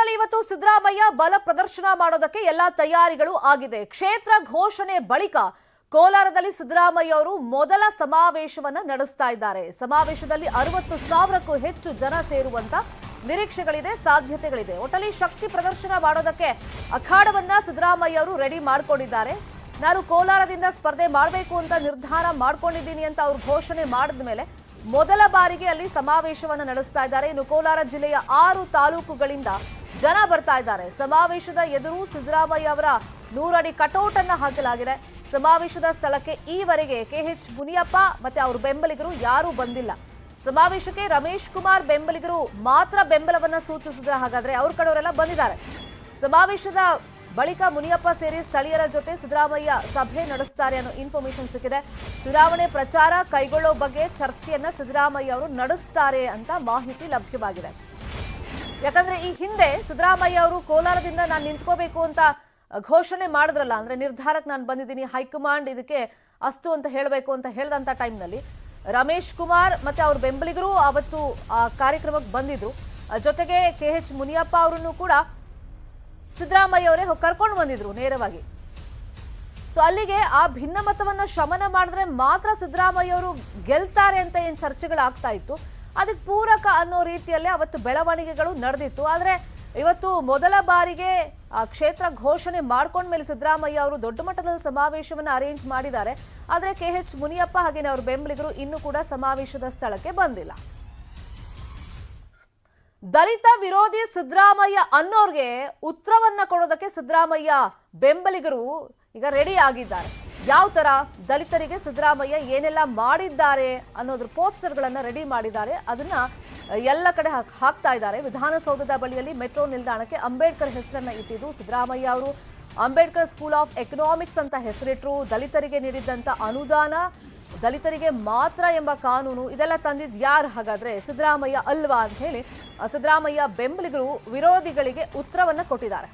ಕೋಲಾರದಲ್ಲಿ ಇವತ್ತು ಸಿದ್ದರಾಮಯ್ಯ ಬಲ ಪ್ರದರ್ಶನ ಮಾಡೋದಕ್ಕೆ ಎಲ್ಲಾ ತಯಾರಿಗಳು ಆಗಿದೆ. ಕ್ಷೇತ್ರ ಘೋಷಣೆ ಬಳಿಕ ಕೋಲಾರದಲ್ಲಿ ಸಿದ್ದರಾಮಯ್ಯ ಅವರು ಮೊದಲ ಸಮಾವೇಶವನ್ನ ನಡೆಸ್ತಾ ಇದ್ದಾರೆ. ಸಮಾವೇಶದಲ್ಲಿ ಅರವತ್ತು ಸಾವಿರಕ್ಕೂ ಹೆಚ್ಚು ಜನ ಸೇರುವಂತ ನಿರೀಕ್ಷೆಗಳಿದೆ, ಸಾಧ್ಯತೆಗಳಿದೆ. ಒಟ್ಟಲ್ಲಿ ಶಕ್ತಿ ಪ್ರದರ್ಶನ ಮಾಡೋದಕ್ಕೆ ಅಖಾಡವನ್ನ ಸಿದ್ದರಾಮಯ್ಯ ಅವರು ರೆಡಿ ಮಾಡ್ಕೊಂಡಿದ್ದಾರೆ. ನಾನು ಕೋಲಾರದಿಂದ ಸ್ಪರ್ಧೆ ಮಾಡಬೇಕು ಅಂತ ನಿರ್ಧಾರ ಮಾಡ್ಕೊಂಡಿದ್ದೀನಿ ಅಂತ ಅವರು ಘೋಷಣೆ ಮಾಡಿದ ಮೇಲೆ ಮೊದಲ ಬಾರಿಗೆ ಅಲ್ಲಿ ಸಮಾವೇಶವನ್ನು ನಡೆಸ್ತಾ ಇದ್ದಾರೆ. ಇನ್ನು ಕೋಲಾರ ಜಿಲ್ಲೆಯ ಆರು ತಾಲೂಕುಗಳಿಂದ ಜನ ಬರ್ತಾ ಇದ್ದಾರೆ. ಸಮಾವೇಶದ ಎದುರು ಸಿದ್ದರಾಮಯ್ಯ ಅವರ ನೂರಡಿ ಕಟೌಟ್ ಅನ್ನ ಹಾಕಲಾಗಿದೆ. ಸಮಾವೇಶದ ಸ್ಥಳಕ್ಕೆ ಈವರೆಗೆ ಕೆಎಚ್ ಮುನಿಯಪ್ಪ ಮತ್ತೆ ಅವ್ರ ಬೆಂಬಲಿಗರು ಯಾರೂ ಬಂದಿಲ್ಲ. ಸಮಾವೇಶಕ್ಕೆ ರಮೇಶ್ ಕುಮಾರ್ ಬೆಂಬಲಿಗರು ಮಾತ್ರ ಬೆಂಬಲವನ್ನ ಸೂಚಿಸಿದ್ರೆ. ಹಾಗಾದ್ರೆ ಅವ್ರ ಕಡೆಯವರೆಲ್ಲ ಬಂದಿದ್ದಾರೆ. ಸಮಾವೇಶದ ಬಳಿಕ ಮುನಿಯಪ್ಪ ಸೇರಿ ಸ್ಥಳೀಯರ ಜೊತೆ ಸಿದ್ದರಾಮಯ್ಯ ಸಭೆ ನಡೆಸುತ್ತಾರೆ ಅನ್ನೋ ಇನ್ಫಾರ್ಮೇಶನ್ ಸಿಕ್ಕಿದೆ. ಚುನಾವಣೆ ಪ್ರಚಾರ ಕೈಗೊಳ್ಳೋ ಬಗ್ಗೆ ಚರ್ಚೆಯನ್ನ ಸಿದ್ದರಾಮಯ್ಯ ಅವರು ನಡೆಸುತ್ತಾರೆ ಅಂತ ಮಾಹಿತಿ ಲಭ್ಯವಾಗಿದೆ. ಯಾಕಂದ್ರೆ ಈ ಹಿಂದೆ ಸಿದ್ದರಾಮಯ್ಯ ಅವರು ಕೋಲಾರದಿಂದ ನಾನು ನಿಂತ್ಕೋಬೇಕು ಅಂತ ಘೋಷಣೆ ಮಾಡಿದ್ರಲ್ಲ, ಅಂದ್ರೆ ನಿರ್ಧಾರಕ್ಕೆ ನಾನು ಬಂದಿದ್ದೀನಿ, ಹೈಕಮಾಂಡ್ ಇದಕ್ಕೆ ಅಸ್ತು ಅಂತ ಹೇಳಬೇಕು ಅಂತ ಹೇಳಿದಂತ ಟೈಮ್ನಲ್ಲಿ ರಮೇಶ್ ಕುಮಾರ್ ಮತ್ತೆ ಅವ್ರ ಬೆಂಬಲಿಗರು ಅವತ್ತು ಆ ಕಾರ್ಯಕ್ರಮಕ್ಕೆ ಬಂದಿದ್ರು. ಜೊತೆಗೆ ಕೆ ಮುನಿಯಪ್ಪ ಅವರನ್ನು ಕೂಡ ಸಿದ್ದರಾಮಯ್ಯ ಅವರೇ ಕರ್ಕೊಂಡು ಬಂದಿದ್ರು ನೇರವಾಗಿ. ಸೊ ಅಲ್ಲಿಗೆ ಆ ಭಿನ್ನಮತವನ್ನ ಶಮನ ಮಾಡಿದ್ರೆ ಮಾತ್ರ ಸಿದ್ದರಾಮಯ್ಯ ಅವರು ಗೆಲ್ತಾರೆ ಅಂತ ಏನ್ ಚರ್ಚೆಗಳಾಗ್ತಾ ಇತ್ತು. ಅದಕ್ಕೆ ಪೂರಕ ಅನ್ನೋ ರೀತಿಯಲ್ಲೇ ಅವತ್ತು ಬೆಳವಣಿಗೆಗಳು ನಡೆದಿತ್ತು. ಆದ್ರೆ ಇವತ್ತು ಮೊದಲ ಬಾರಿಗೆ ಆ ಕ್ಷೇತ್ರ ಘೋಷಣೆ ಮಾಡ್ಕೊಂಡ್ಮೇಲೆ ಸಿದ್ದರಾಮಯ್ಯ ಅವರು ದೊಡ್ಡ ಮಟ್ಟದ ಸಮಾವೇಶವನ್ನ ಅರೇಂಜ್ ಮಾಡಿದ್ದಾರೆ. ಆದರೆ ಕೆ ಎಚ್ ಮುನಿಯಪ್ಪ ಹಾಗೇನೆ ಅವ್ರ ಬೆಂಬಲಿಗರು ಇನ್ನೂ ಕೂಡ ಸಮಾವೇಶದ ಸ್ಥಳಕ್ಕೆ ಬಂದಿಲ್ಲ. ದಲಿತ ವಿರೋಧಿ ಸಿದ್ದರಾಮಯ್ಯ ಅನ್ನೋರ್ಗೆ ಉತ್ತರವನ್ನ ಕೊಡೋದಕ್ಕೆ ಸಿದ್ದರಾಮಯ್ಯ ಬೆಂಬಲಿಗರು ಈಗ ರೆಡಿ ಆಗಿದ್ದಾರೆ. ಯಾವ ತರ ದಲಿತರಿಗೆ ಸಿದ್ದರಾಮಯ್ಯ ಏನೆಲ್ಲ ಮಾಡಿದ್ದಾರೆ ಅನ್ನೋದ್ರ ಪೋಸ್ಟರ್ಗಳನ್ನ ರೆಡಿ ಮಾಡಿದ್ದಾರೆ. ಅದನ್ನ ಎಲ್ಲ ಕಡೆ ಹಾಕ್- ಹಾಕ್ತಾ ಇದ್ದಾರೆ. ವಿಧಾನಸೌಧದ ಬಳಿಯಲ್ಲಿ ಮೆಟ್ರೋ ನಿಲ್ದಾಣಕ್ಕೆ ಅಂಬೇಡ್ಕರ್ ಹೆಸರನ್ನ ಇಟ್ಟಿದ್ದು ಸಿದ್ದರಾಮಯ್ಯ ಅವರು. ಅಂಬೇಡ್ಕರ್ ಸ್ಕೂಲ್ ಆಫ್ ಎಕನಾಮಿಕ್ಸ್ ಅಂತ ಹೆಸರಿಟ್ಟರು ದಲಿತರಿಗೆ ನೀಡಿದ್ದಂತ ಅನುದಾನ, ದಲಿತರಿಗೆ ಮಾತ್ರ ಎಂಬ ಕಾನೂನು ಇದೆಲ್ಲ ತಂದಿದ್ ಯಾರು ಹಾಗಾದ್ರೆ? ಸಿದ್ದರಾಮಯ್ಯ ಅಲ್ವಾ ಅಂತ ಹೇಳಿ ಸಿದ್ದರಾಮಯ್ಯ ಬೆಂಬಲಿಗರು ವಿರೋಧಿಗಳಿಗೆ ಉತ್ತರವನ್ನು ಕೊಟ್ಟಿದ್ದಾರೆ.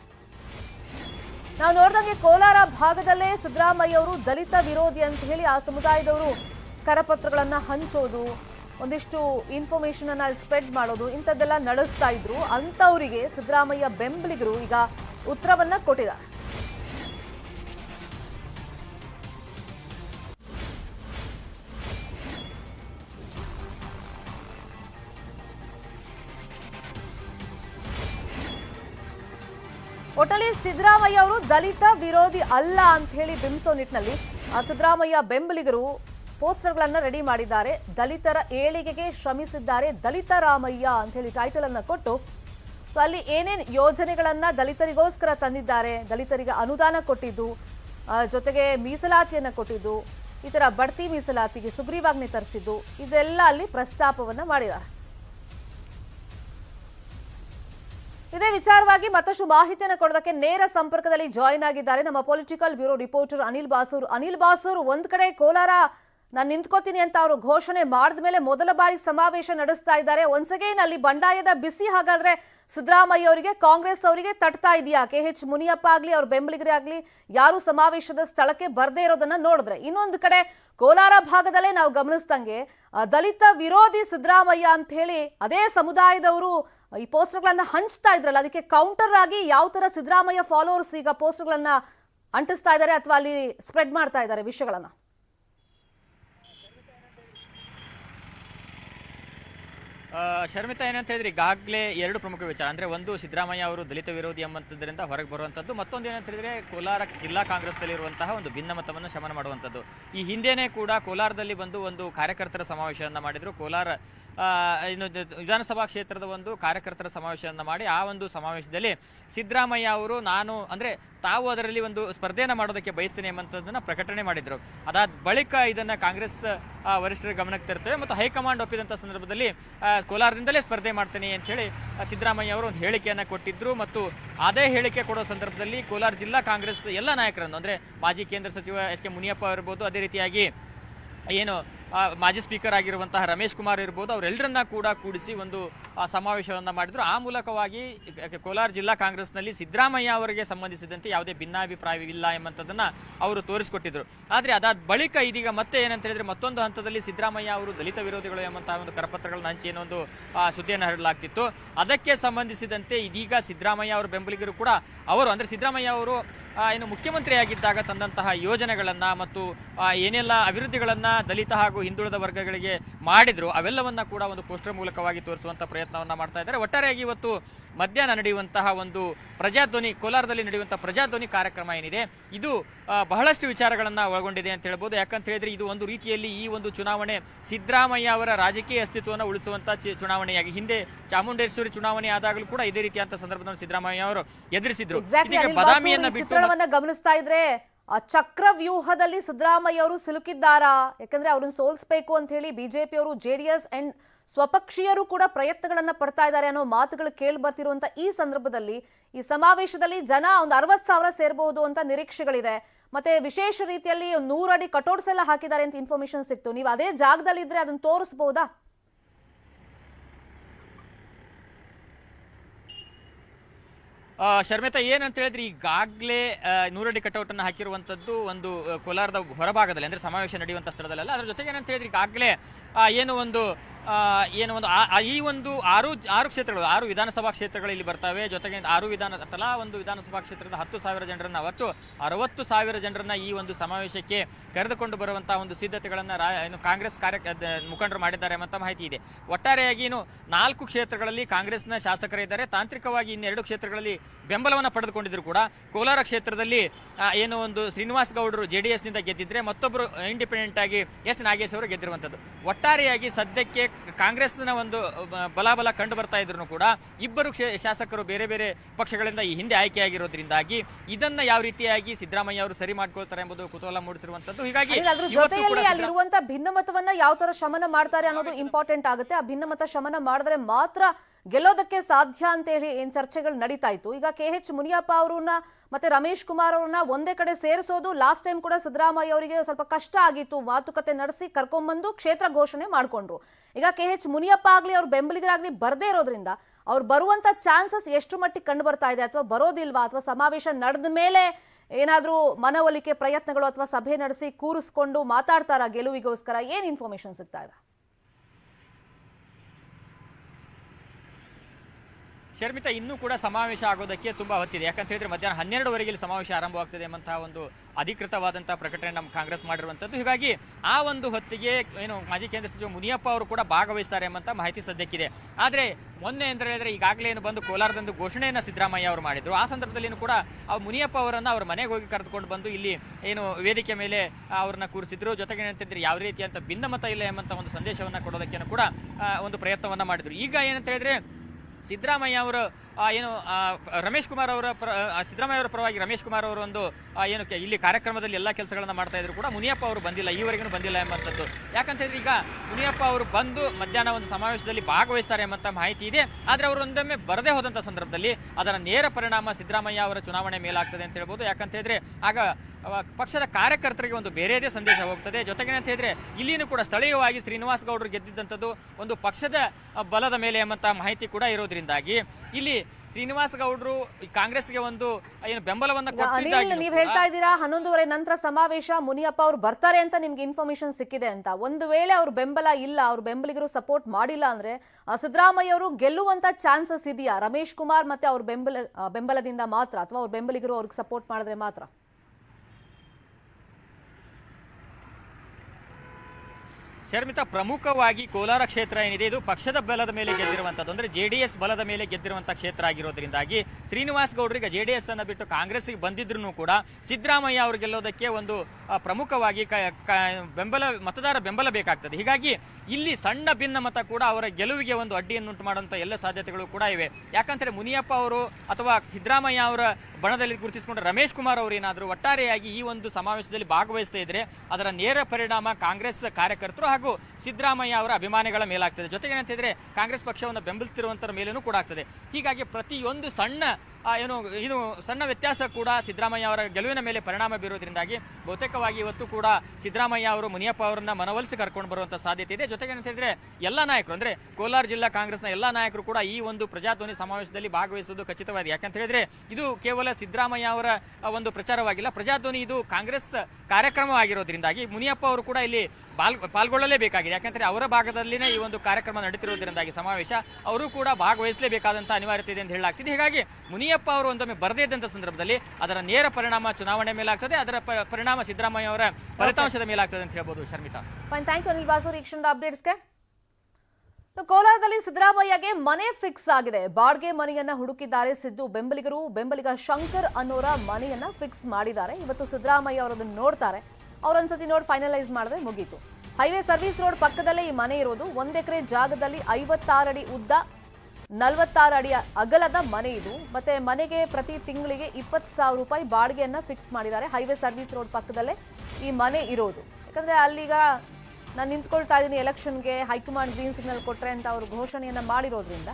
ನಾವು ನೋಡಿದಂಗೆ ಕೋಲಾರ ಭಾಗದಲ್ಲೇ ಸಿದ್ದರಾಮಯ್ಯ ಅವರು ದಲಿತ ವಿರೋಧಿ ಅಂತ ಹೇಳಿ ಆ ಸಮುದಾಯದವರು ಕರಪತ್ರಗಳನ್ನು ಹಂಚೋದು, ಒಂದಿಷ್ಟು ಇನ್ಫಾರ್ಮೇಶನ್ ಅನ್ನ ಸ್ಪ್ರೆಡ್ ಮಾಡೋದು, ಇಂಥದ್ದೆಲ್ಲ ನಡೆಸ್ತಾ ಇದ್ರು. ಅಂಥವರಿಗೆ ಸಿದ್ದರಾಮಯ್ಯ ಬೆಂಬಲಿಗರು ಈಗ ಉತ್ತರವನ್ನ ಕೊಟ್ಟಿದ್ದಾರೆ. ಸಿದ್ದರಾಮಯ್ಯ ಅವರು ದಲಿತ ವಿರೋಧಿ ಅಲ್ಲ ಅಂತ ಹೇಳಿ ಬಿಂಬಿಸೋ ನಿಟ್ಟಿನಲ್ಲಿ ಸಿದ್ದರಾಮಯ್ಯ ಬೆಂಬಲಿಗರು ಪೋಸ್ಟರ್ಗಳನ್ನ ರೆಡಿ ಮಾಡಿದ್ದಾರೆ. ದಲಿತರ ಏಳಿಗೆಗೆ ಶ್ರಮಿಸಿದ್ದಾರೆ ದಲಿತ ರಾಮಯ್ಯ ಅಂತ ಹೇಳಿ ಟೈಟಲ್ ಅನ್ನ ಕೊಟ್ಟು. ಸೊ ಅಲ್ಲಿ ಏನೇನು ಯೋಜನೆಗಳನ್ನ ದಲಿತರಿಗೋಸ್ಕರ ತಂದಿದ್ದಾರೆ, ದಲಿತರಿಗೆ ಅನುದಾನ ಕೊಟ್ಟಿದ್ದು ಜೊತೆಗೆ ಮೀಸಲಾತಿಯನ್ನ ಕೊಟ್ಟಿದ್ದು, ಈ ಥರ ಬಡ್ತಿ ಮೀಸಲಾತಿಗೆ ಸುಗ್ರೀವಾಜ್ಞೆ ತರಿಸಿದ್ದು, ಇದೆಲ್ಲ ಅಲ್ಲಿ ಪ್ರಸ್ತಾಪವನ್ನು ಮಾಡಿದ್ದಾರೆ. ಇದೇ ವಿಚಾರವಾಗಿ ಮತ್ತಷ್ಟು ಮಾಹಿತಿಯನ್ನು ಕೊಡೋದಕ್ಕೆ ನೇರ ಸಂಪರ್ಕದಲ್ಲಿ ಜಾಯಿನ್ ಆಗಿದ್ದಾರೆ ನಮ್ಮ political bureau reporter Anil Basur. Anil Basur, ಒಂದ್ ಕಡೆ ಕೋಲಾರ ನಾನು ನಿಂತ್ಕೋತೀನಿ ಅಂತ ಅವರು ಘೋಷಣೆ ಮಾಡಿದ ಮೇಲೆ ಮೊದಲ ಬಾರಿ ಸಮಾವೇಶ ನಡೆಸ್ತಾ ಇದ್ದಾರೆ. ಒನ್ಸ್ ಅಗೇನ್ ಅಲ್ಲಿ ಬಂಡಾಯದ ಬಿಸಿ ಹಾಗಾದ್ರೆ ಸಿದ್ದರಾಮಯ್ಯ ಅವರಿಗೆ, ಕಾಂಗ್ರೆಸ್ ಅವರಿಗೆ ತಟ್ತಾ ಇದೆಯಾ? ಕೆ ಎಚ್ ಮುನಿಯಪ್ಪ ಆಗ್ಲಿ, ಅವ್ರ ಬೆಂಬಲಿಗರೇ ಆಗ್ಲಿ, ಯಾರು ಸಮಾವೇಶದ ಸ್ಥಳಕ್ಕೆ ಬರದೇ ಇರೋದನ್ನ ನೋಡಿದ್ರೆ. ಇನ್ನೊಂದು ಕಡೆ ಕೋಲಾರ ಭಾಗದಲ್ಲೇ ನಾವು ಗಮನಿಸ್ದಂಗೆ ದಲಿತ ವಿರೋಧಿ ಸಿದ್ದರಾಮಯ್ಯ ಅಂತ ಹೇಳಿ ಅದೇ ಸಮುದಾಯದವರು ಈ ಪೋಸ್ಟರ್ಗಳನ್ನ ಹಂಚ್ತಾ ಇದ್ರಲ್ಲ, ಅದಕ್ಕೆ ಕೌಂಟರ್ ಆಗಿ ಯಾವ ತರ ಸಿದ್ದರಾಮಯ್ಯ ಫಾಲೋವರ್ಸ್ ಈಗ ಪೋಸ್ಟರ್ಗಳನ್ನ ಅಂಟಿಸ್ತಾ ಇದ್ದಾರೆ ಅಥವಾ ಅಲ್ಲಿ ಸ್ಪ್ರೆಡ್ ಮಾಡ್ತಾ ಇದ್ದಾರೆ ವಿಷಯಗಳನ್ನ? ಶರ್ಮಿತಾ, ಏನಂತ ಹೇಳಿದ್ರೆ ಈಗಾಗಲೇ ಎರಡು ಪ್ರಮುಖ ವಿಚಾರ, ಅಂದ್ರೆ ಒಂದು ಸಿದ್ದರಾಮಯ್ಯ ಅವರು ದಲಿತ ವಿರೋಧಿ ಎಂಬಂತದ್ರಿಂದ ಹೊರಗೆ ಬರುವಂತದ್ದು, ಮತ್ತೊಂದು ಏನಂತ ಹೇಳಿದ್ರೆ ಕೋಲಾರ ಜಿಲ್ಲಾ ಕಾಂಗ್ರೆಸ್ನಲ್ಲಿರುವಂತಹ ಒಂದು ಭಿನ್ನಮತವನ್ನು ಶಮನ ಮಾಡುವಂಥದ್ದು ಈ ಹಿಂದೆನೇ ಕೂಡ ಕೋಲಾರದಲ್ಲಿ ಬಂದು ಒಂದು ಕಾರ್ಯಕರ್ತರ ಸಮಾವೇಶವನ್ನ ಮಾಡಿದ್ರು. ಕೋಲಾರ ಇನ್ನು ವಿಧಾನಸಭಾ ಕ್ಷೇತ್ರದ ಒಂದು ಕಾರ್ಯಕರ್ತರ ಸಮಾವೇಶವನ್ನು ಮಾಡಿ ಆ ಒಂದು ಸಮಾವೇಶದಲ್ಲಿ ಸಿದ್ದರಾಮಯ್ಯ ಅವರು ನಾನು, ಅಂದ್ರೆ ತಾವು ಅದರಲ್ಲಿ ಒಂದು ಸ್ಪರ್ಧೆಯನ್ನು ಮಾಡೋದಕ್ಕೆ ಬಯಸ್ತೇನೆ ಎಂಬಂಥದ್ದನ್ನು ಪ್ರಕಟಣೆ ಮಾಡಿದ್ರು. ಅದಾದ ಬಳಿಕ ಇದನ್ನ ಕಾಂಗ್ರೆಸ್ ವರಿಷ್ಠರ ಗಮನಕ್ಕೆ ತರ್ತೇವೆ ಮತ್ತು ಹೈಕಮಾಂಡ್ ಒಪ್ಪಿದಂಥ ಸಂದರ್ಭದಲ್ಲಿ ಕೋಲಾರದಿಂದಲೇ ಸ್ಪರ್ಧೆ ಮಾಡ್ತೇನೆ ಅಂತ ಸಿದ್ದರಾಮಯ್ಯ ಅವರು ಒಂದು ಹೇಳಿಕೆಯನ್ನು ಕೊಟ್ಟಿದ್ರು ಮತ್ತು ಅದೇ ಹೇಳಿಕೆ ಕೊಡೋ ಸಂದರ್ಭದಲ್ಲಿ ಕೋಲಾರ ಜಿಲ್ಲಾ ಕಾಂಗ್ರೆಸ್ ಎಲ್ಲ ನಾಯಕರನ್ನು, ಅಂದ್ರೆ ಮಾಜಿ ಕೇಂದ್ರ ಸಚಿವ ಎಸ್ ಕೆ ಮುನಿಯಪ್ಪ ಇರ್ಬೋದು, ಅದೇ ರೀತಿಯಾಗಿ ಏನು ಮಾಜಿ ಸ್ಪೀಕರ್ ಆಗಿರುವಂತಹ ರಮೇಶ್ ಕುಮಾರ್ ಇರ್ಬೋದು ಅವರೆಲ್ಲರನ್ನ ಕೂಡ ಕೂಡಿಸಿ ಒಂದು ಸಮಾವೇಶವನ್ನ ಮಾಡಿದ್ರು. ಆ ಮೂಲಕವಾಗಿ ಕೋಲಾರ ಜಿಲ್ಲಾ ಕಾಂಗ್ರೆಸ್ನಲ್ಲಿ ಸಿದ್ದರಾಮಯ್ಯ ಅವರಿಗೆ ಸಂಬಂಧಿಸಿದಂತೆ ಯಾವುದೇ ಭಿನ್ನಾಭಿಪ್ರಾಯವಿಲ್ಲ ಎಂಬಂಥದ್ದನ್ನ ಅವರು ತೋರಿಸಿಕೊಟ್ಟಿದ್ರು. ಆದ್ರೆ ಅದಾದ ಬಳಿಕ ಇದೀಗ ಮತ್ತೆ ಏನಂತ ಹೇಳಿದ್ರೆ ಮತ್ತೊಂದು ಹಂತದಲ್ಲಿ ಸಿದ್ದರಾಮಯ್ಯ ಅವರು ದಲಿತ ವಿರೋಧಿಗಳು ಎಂಬಂತಹ ಒಂದು ಕರಪತ್ರಗಳನ್ನ ಹಂಚಿ ಏನೊಂದು ಸುದ್ದಿಯನ್ನು ಹರಡಲಾಗ್ತಿತ್ತು. ಅದಕ್ಕೆ ಸಂಬಂಧಿಸಿದಂತೆ ಇದೀಗ ಸಿದ್ದರಾಮಯ್ಯ ಅವರ ಬೆಂಬಲಿಗರು ಕೂಡ ಅವರು, ಅಂದ್ರೆ ಸಿದ್ದರಾಮಯ್ಯ ಅವರು ಏನು ಮುಖ್ಯಮಂತ್ರಿಯಾಗಿದ್ದಾಗ ತಂದಂತಹ ಯೋಜನೆಗಳನ್ನ ಮತ್ತು ಏನೆಲ್ಲ ಅಭಿವೃದ್ಧಿಗಳನ್ನ ದಲಿತ ಹಾಗೂ ಹಿಂದುಳಿದ ವರ್ಗಗಳಿಗೆ ಮಾಡಿದ್ರು ಅವೆಲ್ಲವನ್ನ ಕೂಡ ಒಂದು ಪೋಸ್ಟರ್ ಮೂಲಕವಾಗಿ ತೋರಿಸುವಂತ ಪ್ರಯತ್ನವನ್ನ ಮಾಡ್ತಾ ಇದ್ದಾರೆ. ಒಟ್ಟಾರೆಯಾಗಿ ಇವತ್ತು ಮಧ್ಯಾಹ್ನ ನಡೆಯುವಂತಹ ಒಂದು ಪ್ರಜಾಧ್ವನಿ ಕೋಲಾರದಲ್ಲಿ ನಡೆಯುವಂತಹ ಪ್ರಜಾಧ್ವನಿ ಕಾರ್ಯಕ್ರಮ ಏನಿದೆ ಇದು ಬಹಳಷ್ಟು ವಿಚಾರಗಳನ್ನ ಒಳಗೊಂಡಿದೆ ಅಂತ ಹೇಳ್ಬೋದು. ಯಾಕಂತ ಹೇಳಿದ್ರೆ ಇದು ಒಂದು ರೀತಿಯಲ್ಲಿ ಈ ಒಂದು ಚುನಾವಣೆ ಸಿದ್ದರಾಮಯ್ಯ ಅವರ ರಾಜಕೀಯ ಅಸ್ತಿತ್ವವನ್ನು ಉಳಿಸುವಂತ ಚುನಾವಣೆಯಾಗಿ. ಹಿಂದೆ ಚಾಮುಂಡೇಶ್ವರಿ ಚುನಾವಣೆ ಆದಾಗಲೂ ಕೂಡ ಇದೇ ರೀತಿಯಂತ ಸಂದರ್ಭದಲ್ಲಿ ಸಿದ್ದರಾಮಯ್ಯ ಅವರು ಎದುರಿಸಿದ್ರು. ಗಮನಿಸ್ತಾ ಇದ್ರೆ ಆ ಚಕ್ರ ವ್ಯೂಹದಲ್ಲಿ ಸಿದ್ದರಾಮಯ್ಯ ಅವರು ಸಿಲುಕಿದ್ದಾರಾ? ಯಾಕಂದ್ರೆ ಅವ್ರನ್ನ ಸೋಲ್ಸ್ಬೇಕು ಅಂತ ಹೇಳಿ ಬಿಜೆಪಿ ಅವರು ಜೆಡಿಎಸ್ ಅಂಡ್ ಸ್ವಪಕ್ಷೀಯರು ಕೂಡ ಪ್ರಯತ್ನಗಳನ್ನ ಪಡ್ತಾ ಇದ್ದಾರೆ ಅನ್ನೋ ಮಾತುಗಳು ಕೇಳಿ ಬರ್ತಿರುವಂತ ಈ ಸಂದರ್ಭದಲ್ಲಿ ಈ ಸಮಾವೇಶದಲ್ಲಿ ಜನ ಒಂದು ಅರವತ್ ಸಾವಿರ ಸೇರಬಹುದು ಅಂತ ನಿರೀಕ್ಷೆಗಳಿದೆ. ಮತ್ತೆ ವಿಶೇಷ ರೀತಿಯಲ್ಲಿ ನೂರಡಿ ಕಟೋಟ್ಸ್ ಎಲ್ಲ ಹಾಕಿದ್ದಾರೆ ಅಂತ ಇನ್ಫಾರ್ಮೇಶನ್ ಸಿಕ್ತು. ನೀವು ಅದೇ ಜಾಗದಲ್ಲಿ ಇದ್ರೆ ಅದನ್ನ ತೋರಿಸಬಹುದಾ ಶರ್ಮಿತಾ, ಏನಂತ ಹೇಳಿದ್ರೆ, ಈಗಾಗಲೇ ನೂರಡಿ ಕಟೌಟ್ ಅನ್ನು ಹಾಕಿರುವಂತದ್ದು ಒಂದು ಕೋಲಾರದ ಹೊರಭಾಗದಲ್ಲಿ, ಅಂದ್ರೆ ಸಮಾವೇಶ ನಡೆಯುವಂತ ಸ್ಥಳದಲ್ಲ ಅದರ ಜೊತೆಗೆ ಏನಂತ ಹೇಳಿದ್ರೆ, ಈಗಾಗಲೇ ಏನು ಒಂದು ಏನು ಒಂದು ಈ ಒಂದು ಆರು ಆರು ಕ್ಷೇತ್ರಗಳು, ಆರು ವಿಧಾನಸಭಾ ಕ್ಷೇತ್ರಗಳು ಇಲ್ಲಿ ಬರ್ತವೆ. ಜೊತೆಗೆ ಆರು ವಿಧಾನ ತಲಾ ಒಂದು ವಿಧಾನಸಭಾ ಕ್ಷೇತ್ರದ ಹತ್ತು ಸಾವಿರ ಜನರನ್ನು, ಅವತ್ತು ಅರವತ್ತು ಸಾವಿರ ಜನರನ್ನ ಈ ಒಂದು ಸಮಾವೇಶಕ್ಕೆ ಕರೆದುಕೊಂಡು ಬರುವಂತಹ ಒಂದು ಸಿದ್ಧತೆಗಳನ್ನು ಏನು ಕಾಂಗ್ರೆಸ್ ಕಾರ್ಯ ಮುಖಂಡರು ಮಾಡಿದ್ದಾರೆ ಎಂಬಂತ ಮಾಹಿತಿ ಇದೆ. ಒಟ್ಟಾರೆಯಾಗಿ ಏನು ನಾಲ್ಕು ಕ್ಷೇತ್ರಗಳಲ್ಲಿ ಕಾಂಗ್ರೆಸ್ನ ಶಾಸಕರಿದ್ದಾರೆ. ತಾಂತ್ರಿಕವಾಗಿ ಇನ್ನೆರಡು ಕ್ಷೇತ್ರಗಳಲ್ಲಿ ಬೆಂಬಲವನ್ನು ಪಡೆದುಕೊಂಡಿದ್ರು ಕೂಡ. ಕೋಲಾರ ಕ್ಷೇತ್ರದಲ್ಲಿ ಏನು ಒಂದು ಶ್ರೀನಿವಾಸ್ ಗೌಡರು ಜೆ ಡಿ ನಿಂದ ಗೆದ್ದಿದ್ರೆ ಮತ್ತೊಬ್ಬರು ಇಂಡಿಪೆಂಡೆಂಟ್ ಆಗಿ ಎಸ್ ನಾಗೇಶ್ ಅವರು ಗೆದ್ದಿರುವಂಥದ್ದು ಒಟ್ಟಾರೆಯಾಗಿ ಸದ್ಯಕ್ಕೆ ಕಾಂಗ್ರೆಸ್ನ ಒಂದು ಬಲಾಬಲ ಕಂಡು ಬರ್ತಾ ಇದ್ರು ಕೂಡ ಇಬ್ಬರು ಶಾಸಕರು ಬೇರೆ ಬೇರೆ ಪಕ್ಷಗಳಿಂದ ಈ ಹಿಂದೆ ಆಯ್ಕೆಯಾಗಿರೋದ್ರಿಂದಾಗಿ ಇದನ್ನ ಯಾವ ರೀತಿಯಾಗಿ ಸಿದ್ದರಾಮಯ್ಯ ಅವರು ಸರಿ ಮಾಡ್ಕೊಳ್ತಾರೆ ಎಂಬುದು ಕುತೂಹಲ ಮೂಡಿಸಿರುವಂತದ್ದು ಹೀಗಾಗಿ ಅಲ್ಲಿರುವಂತಹ ಭಿನ್ನಮತವನ್ನ ಯಾವ ತರ ಶಮನ ಮಾಡ್ತಾರೆ ಅನ್ನೋದು ಇಂಪಾರ್ಟೆಂಟ್ ಆಗುತ್ತೆ. ಆ ಭಿನ್ನಮತ ಶಮನ ಮಾಡಿದ್ರೆ ಮಾತ್ರ ಗೆಲ್ಲೋದಕ್ಕೆ ಸಾಧ್ಯ ಅಂತ ಹೇಳಿ ಏನ್ ಚರ್ಚೆಗಳು ನಡೀತಾ ಇತ್ತು. ಈಗ ಕೆ ಎಚ್ ಮುನಿಯಪ್ಪ ಅವರನ್ನ ಮತ್ತೆ ರಮೇಶ್ ಕುಮಾರ್ ಅವ್ರನ್ನ ಒಂದೇ ಕಡೆ ಸೇರಿಸೋದು ಲಾಸ್ಟ್ ಟೈಮ್ ಕೂಡ ಸಿದ್ದರಾಮಯ್ಯ ಅವರಿಗೆ ಸ್ವಲ್ಪ ಕಷ್ಟ ಆಗಿತ್ತು. ಮಾತುಕತೆ ನಡೆಸಿ ಕರ್ಕೊಂಡ್ಬಂದು ಕ್ಷೇತ್ರ ಘೋಷಣೆ ಮಾಡ್ಕೊಂಡ್ರು. ಈಗ ಕೆ ಎಚ್ ಮುನಿಯಪ್ಪ ಆಗ್ಲಿ ಅವ್ರ ಬೆಂಬಲಿಗರಾಗ್ಲಿ ಬರದೇ ಇರೋದ್ರಿಂದ ಅವ್ರು ಬರುವಂತ ಚಾನ್ಸಸ್ ಎಷ್ಟು ಮಟ್ಟಿಗೆ ಕಂಡು ಬರ್ತಾ ಇದೆ ಅಥವಾ ಬರೋದಿಲ್ವಾ ಅಥವಾ ಸಮಾವೇಶ ನಡೆದ ಮೇಲೆ ಏನಾದರೂ ಮನವೊಲಿಕೆ ಪ್ರಯತ್ನಗಳು ಅಥವಾ ಸಭೆ ನಡೆಸಿ ಕೂರಿಸ್ಕೊಂಡು ಮಾತಾಡ್ತಾರ ಗೆಲುವಿಗೋಸ್ಕರ? ಏನು ಇನ್ಫಾರ್ಮೇಶನ್ ಸಿಗ್ತಾ ಇದೆ? ಶರ್ಮಿತಾ, ಇನ್ನೂ ಕೂಡ ಸಮಾವೇಶ ಆಗೋದಕ್ಕೆ ತುಂಬಾ ಹೊತ್ತಿದೆ. ಯಾಕಂತ ಹೇಳಿದ್ರೆ ಮಧ್ಯಾಹ್ನ ಹನ್ನೆರಡುವರೆಗೆ ಇಲ್ಲಿ ಸಮಾವೇಶ ಆರಂಭವಾಗ್ತದೆ ಎಂಬಂತಹ ಒಂದು ಅಧಿಕೃತವಾದಂತಹ ಪ್ರಕಟಣೆ ನಮ್ಮ ಕಾಂಗ್ರೆಸ್ ಮಾಡಿರುವಂತದ್ದು ಹೀಗಾಗಿ ಆ ಒಂದು ಹೊತ್ತಿಗೆ ಏನು ಮಾಜಿ ಕೇಂದ್ರ ಸಚಿವ ಮುನಿಯಪ್ಪ ಅವರು ಕೂಡ ಭಾಗವಹಿಸ್ತಾರೆ ಎಂಬಂತ ಮಾಹಿತಿ ಸದ್ಯಕ್ಕಿದೆ. ಆದ್ರೆ ಮೊನ್ನೆ ಅಂತ ಹೇಳಿದ್ರೆ ಈಗಾಗಲೇ ಏನು ಬಂದು ಕೋಲಾರದಂದು ಘೋಷಣೆಯನ್ನು ಸಿದ್ದರಾಮಯ್ಯ ಅವರು ಮಾಡಿದ್ರು. ಆ ಸಂದರ್ಭದಲ್ಲಿ ಕೂಡ ಆ ಮುನಿಯಪ್ಪ ಅವರನ್ನು ಅವ್ರ ಮನೆಗೆ ಹೋಗಿ ಕರೆದುಕೊಂಡು ಬಂದು ಇಲ್ಲಿ ಏನು ವೇದಿಕೆ ಮೇಲೆ ಅವ್ರನ್ನ ಕೂರಿಸಿದ್ರು. ಜೊತೆಗೆ ಏನಂತಿದ್ರೆ ಯಾವ ರೀತಿಯಂತ ಭಿನ್ನಮತ ಇಲ್ಲ ಎಂಬಂತ ಒಂದು ಸಂದೇಶವನ್ನ ಕೊಡೋದಕ್ಕೆ ಕೂಡ ಒಂದು ಪ್ರಯತ್ನವನ್ನ ಮಾಡಿದ್ರು. ಈಗ ಏನಂತ ಹೇಳಿದ್ರೆ ಸಿದ್ದರಾಮಯ್ಯ ಅವರು ಏನು ರಮೇಶ್ ಕುಮಾರ್ ಅವರ ಪ್ರ ಸಿದ್ದರಾಮಯ್ಯ ಅವರ ಪರವಾಗಿ ರಮೇಶ್ ಕುಮಾರ್ ಅವರು ಒಂದು ಏನು ಇಲ್ಲಿ ಕಾರ್ಯಕ್ರಮದಲ್ಲಿ ಎಲ್ಲ ಕೆಲಸಗಳನ್ನು ಮಾಡ್ತಾ ಇದ್ರು ಕೂಡ ಮುನಿಯಪ್ಪ ಅವರು ಬಂದಿಲ್ಲ ಈವರೆಗೂ ಬಂದಿಲ್ಲ ಎಂಬಂಥದ್ದು. ಯಾಕಂತ ಹೇಳಿದ್ರೆ ಈಗ ಮುನಿಯಪ್ಪ ಅವರು ಬಂದು ಮಧ್ಯಾಹ್ನ ಒಂದು ಸಮಾವೇಶದಲ್ಲಿ ಭಾಗವಹಿಸ್ತಾರೆ ಎಂಬಂಥ ಮಾಹಿತಿ ಇದೆ. ಆದರೆ ಅವರು ಒಂದೊಮ್ಮೆ ಬರದೇ ಹೋದಂಥ ಸಂದರ್ಭದಲ್ಲಿ ಅದರ ನೇರ ಪರಿಣಾಮ ಸಿದ್ದರಾಮಯ್ಯ ಅವರ ಚುನಾವಣೆ ಮೇಲಾಗ್ತದೆ ಅಂತ ಹೇಳ್ಬೋದು. ಯಾಕಂತ ಹೇಳಿದ್ರೆ, ಆಗ ಪಕ್ಷದ ಕಾರ್ಯಕರ್ತರಿಗೆ ಒಂದು ಬೇರೆದೇ ಸಂದೇಶ ಹೋಗ್ತದೆ. ಜೊತೆಗೆ ಅಂತ ಹೇಳಿದ್ರೆ ಇಲ್ಲಿನೂ ಕೂಡ ಸ್ಥಳೀಯವಾಗಿ ಶ್ರೀನಿವಾಸ್ ಗೌಡರು ಗೆದ್ದಿದ್ದಂಥದ್ದು ಒಂದು ಪಕ್ಷದ ಬಲದ ಮೇಲೆ ಎಂಬಂತ ಮಾಹಿತಿ ಕೂಡ ಇರೋದ್ರಿಂದಾಗಿ ಇಲ್ಲಿ ಶ್ರೀನಿವಾಸ್ ಗೌಡರು ಕಾಂಗ್ರೆಸ್ಗೆ ಒಂದು ಏನು ಬೆಂಬಲವನ್ನು ನೀವು ಹೇಳ್ತಾ ಇದ್ದೀರಾ ಹನ್ನೊಂದುವರೆ ನಂತರ ಸಮಾವೇಶ ಮುನಿಯಪ್ಪ ಅವ್ರು ಬರ್ತಾರೆ ಅಂತ ನಿಮ್ಗೆ ಇನ್ಫಾರ್ಮೇಶನ್ ಸಿಕ್ಕಿದೆ ಅಂತ. ಒಂದು ವೇಳೆ ಅವ್ರ ಬೆಂಬಲ ಇಲ್ಲ ಅವ್ರ ಬೆಂಬಲಿಗರು ಸಪೋರ್ಟ್ ಮಾಡಿಲ್ಲ ಅಂದ್ರೆ ಸಿದ್ದರಾಮಯ್ಯ ಅವರು ಗೆಲ್ಲುವಂತ ಚಾನ್ಸಸ್ ಇದೆಯಾ? ರಮೇಶ್ ಕುಮಾರ್ ಮತ್ತೆ ಅವ್ರ ಬೆಂಬಲ ಬೆಂಬಲದಿಂದ ಮಾತ್ರ ಅಥವಾ ಅವ್ರ ಬೆಂಬಲಿಗರು ಅವ್ರಿಗೆ ಸಪೋರ್ಟ್ ಮಾಡಿದ್ರೆ ಮಾತ್ರ? ಶರ್ಮಿತಾ, ಪ್ರಮುಖವಾಗಿ ಕೋಲಾರ ಕ್ಷೇತ್ರ ಏನಿದೆ? ಇದು ಪಕ್ಷದ ಬಲದ ಮೇಲೆ ಗೆದ್ದಿರುವಂತದ್ದು ಅಂದ್ರೆ ಜೆಡಿಎಸ್ ಬಲದ ಮೇಲೆ ಗೆದ್ದಿರುವಂತಹ ಕ್ಷೇತ್ರ ಆಗಿರೋದ್ರಿಂದಾಗಿ ಶ್ರೀನಿವಾಸ್ ಗೌಡರಿಗೆ ಜೆಡಿಎಸ್ ಅನ್ನ ಬಿಟ್ಟು ಕಾಂಗ್ರೆಸ್ಗೆ ಬಂದಿದ್ರು ಕೂಡ ಸಿದ್ದರಾಮಯ್ಯ ಅವರು ಗೆಲ್ಲೋದಕ್ಕೆ ಒಂದು ಪ್ರಮುಖವಾಗಿ ಬೆಂಬಲ, ಮತದಾರ ಬೆಂಬಲ ಬೇಕಾಗ್ತದೆ. ಹೀಗಾಗಿ ಇಲ್ಲಿ ಸಣ್ಣ ಭಿನ್ನ ಮತ ಕೂಡ ಅವರ ಗೆಲುವಿಗೆ ಒಂದು ಅಡ್ಡಿಯನ್ನುಂಟು ಮಾಡುವಂತ ಎಲ್ಲ ಸಾಧ್ಯತೆಗಳು ಕೂಡ ಇವೆ. ಯಾಕಂದ್ರೆ ಮುನಿಯಪ್ಪ ಅವರು ಅಥವಾ ಸಿದ್ದರಾಮಯ್ಯ ಅವರ ಬಣದಲ್ಲಿ ಗುರುತಿಸಿಕೊಂಡ ರಮೇಶ್ ಕುಮಾರ್ ಅವರು ಏನಾದರೂ ಒಟ್ಟಾರೆಯಾಗಿ ಈ ಒಂದು ಸಮಾವೇಶದಲ್ಲಿ ಭಾಗವಹಿಸ್ತಾ ಇದ್ರೆ ಅದರ ನೇರ ಪರಿಣಾಮ ಕಾಂಗ್ರೆಸ್ ಕಾರ್ಯಕರ್ತರು ಹಾಗೂ ಸಿದ್ದರಾಮಯ್ಯ ಅವರ ಅಭಿಮಾನಿಗಳ ಮೇಲಾಗ್ತದೆ. ಜೊತೆಗೆ ಏನಂತಿದ್ರೆ ಕಾಂಗ್ರೆಸ್ ಪಕ್ಷವನ್ನು ಬೆಂಬಲಿಸ್ತಿರುವಂತರ ಮೇಲೂ ಕೂಡ ಆಗ್ತದೆ. ಹೀಗಾಗಿ ಪ್ರತಿಯೊಂದು ಸಣ್ಣ ಏನು, ಇದು ಸಣ್ಣ ವ್ಯತ್ಯಾಸ ಕೂಡ ಸಿದ್ದರಾಮಯ್ಯ ಅವರ ಗೆಲುವಿನ ಮೇಲೆ ಪರಿಣಾಮ ಬೀರೋದ್ರಿಂದಾಗಿ ಬಹುತೇಕವಾಗಿ ಇವತ್ತು ಕೂಡ ಸಿದ್ದರಾಮಯ್ಯ ಅವರು ಮುನಿಯಪ್ಪ ಅವರನ್ನ ಮನವೊಲಿಸಿ ಕರ್ಕೊಂಡು ಬರುವಂತ ಸಾಧ್ಯತೆ ಇದೆ. ಜೊತೆಗೆ ಅಂತ ಹೇಳಿದ್ರೆ ಎಲ್ಲ ನಾಯಕರು, ಅಂದ್ರೆ ಕೋಲಾರ ಜಿಲ್ಲಾ ಕಾಂಗ್ರೆಸ್ನ ಎಲ್ಲಾ ನಾಯಕರು ಕೂಡ ಈ ಒಂದು ಪ್ರಜಾಧ್ವನಿ ಸಮಾವೇಶದಲ್ಲಿ ಭಾಗವಹಿಸುವುದು ಖಚಿತವಾಗಿದೆ. ಯಾಕಂತ ಹೇಳಿದ್ರೆ ಇದು ಕೇವಲ ಸಿದ್ದರಾಮಯ್ಯ ಅವರ ಒಂದು ಪ್ರಚಾರವಾಗಿಲ್ಲ, ಪ್ರಜಾಧ್ವನಿ ಇದು ಕಾಂಗ್ರೆಸ್ ಕಾರ್ಯಕ್ರಮವಾಗಿರೋದ್ರಿಂದಾಗಿ ಮುನಿಯಪ್ಪ ಅವರು ಕೂಡ ಇಲ್ಲಿ ಪಾಲ್, ಪಾಲ್ಗೊಳ್ಳಲೇಬೇಕಾಗಿದೆ. ಯಾಕಂದ್ರೆ ಅವರ ಭಾಗದಲ್ಲಿನೇ ಈ ಒಂದು ಕಾರ್ಯಕ್ರಮ ನಡೀತಿರೋದ್ರಿಂದಾಗಿ ಸಮಾವೇಶ, ಅವರು ಕೂಡ ಭಾಗವಹಿಸಲೇಬೇಕಾದಂತಹ ಅನಿವಾರ್ಯತೆ ಇದೆ ಅಂತ ಹೇಳಲಾಗ್ತಿದೆ. ಹೀಗಾಗಿ ಮುನಿಯಪ್ಪ ಅವರು ಒಂದೊಮ್ಮೆ ಬರದೇ ಇದ್ದಂತ ಸಂದರ್ಭದಲ್ಲಿ ಅದರ ನೇರ ಪರಿಣಾಮ ಚುನಾವಣೆ ಮೇಲಾಗ್ತದೆ ಅದರ ಪರಿಣಾಮ ಸಿದ್ದರಾಮಯ್ಯ ಅವರ ಫಲಿತಾಂಶದ ಮೇಲಾಗ್ತದೆ ಅಂತ ಹೇಳ್ಬೋದು ಶರ್ಮಿತಾ. ಥ್ಯಾಂಕ್ ಯು ಅನಿಲ್ ಬಾಸು ಈ ಕ್ಷಣದ ಅಪ್ಡೇಟ್ಸ್ಗೆ. ಕೋಲಾರದಲ್ಲಿ ಸಿದ್ದರಾಮಯ್ಯಗೆ ಮನೆ ಫಿಕ್ಸ್ ಆಗಿದೆ. ಬಾಡ್ಗೆ ಮನೆಯನ್ನ ಹುಡುಕಿದ್ದಾರೆ ಸಿದ್ದು ಬೆಂಬಲಿಗರು. ಬೆಂಬಲಿಗ ಶಂಕರ್ ಅನ್ನೋರ ಮನೆಯನ್ನ ಫಿಕ್ಸ್ ಮಾಡಿದ್ದಾರೆ. ಇವತ್ತು ಸಿದ್ದರಾಮಯ್ಯ ಅವರದನ್ನ ನೋಡ್ತಾರೆ. ಅವರೊಂದ್ಸತಿ ನೋಡಿ ಫೈನಲೈಸ್ ಮಾಡಿದ್ರೆ ಮುಗೀತು. ಹೈವೇ ಸರ್ವಿಸ್ ರೋಡ್ ಪಕ್ಕದಲ್ಲೇ ಈ ಮನೆ ಇರೋದು. ಒಂದ್ ಎಕರೆ ಜಾಗದಲ್ಲಿ ಐವತ್ತಾರು ಅಡಿ ಉದ್ದ ನಲವತ್ತಾರು ಅಡಿ ಅಗಲದ ಮನೆ ಇದು. ಮತ್ತೆ ಮನೆಗೆ ಪ್ರತಿ ತಿಂಗಳಿಗೆ ಇಪ್ಪತ್ತು ಸಾವಿರ ರೂಪಾಯಿ ಬಾಡಿಗೆಯನ್ನ ಫಿಕ್ಸ್ ಮಾಡಿದ್ದಾರೆ. ಹೈವೇ ಸರ್ವಿಸ್ ರೋಡ್ ಪಕ್ಕದಲ್ಲೇ ಈ ಮನೆ ಇರೋದು. ಯಾಕಂದ್ರೆ ಅಲ್ಲಿಗ ನಾನು ನಿಂತ್ಕೊಳ್ತಾ ಇದ್ದೀನಿ ಎಲೆಕ್ಷನ್ಗೆ ಹೈಕಮಾಂಡ್ ಗ್ರೀನ್ ಸಿಗ್ನಲ್ ಕೊಟ್ಟರೆ ಅಂತ ಅವರು ಘೋಷಣೆಯನ್ನ ಮಾಡಿರೋದ್ರಿಂದ